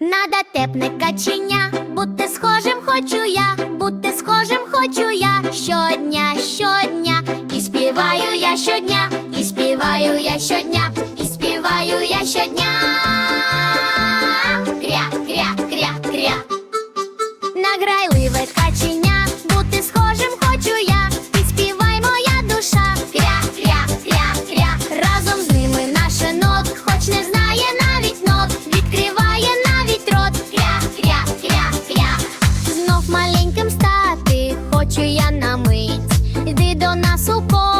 На дотепне каченя, бути схожим хочу я, бути схожим хочу я. Щодня, щодня, і співаю я щодня, і співаю я щодня, і співаю я щодня. до нас у поле.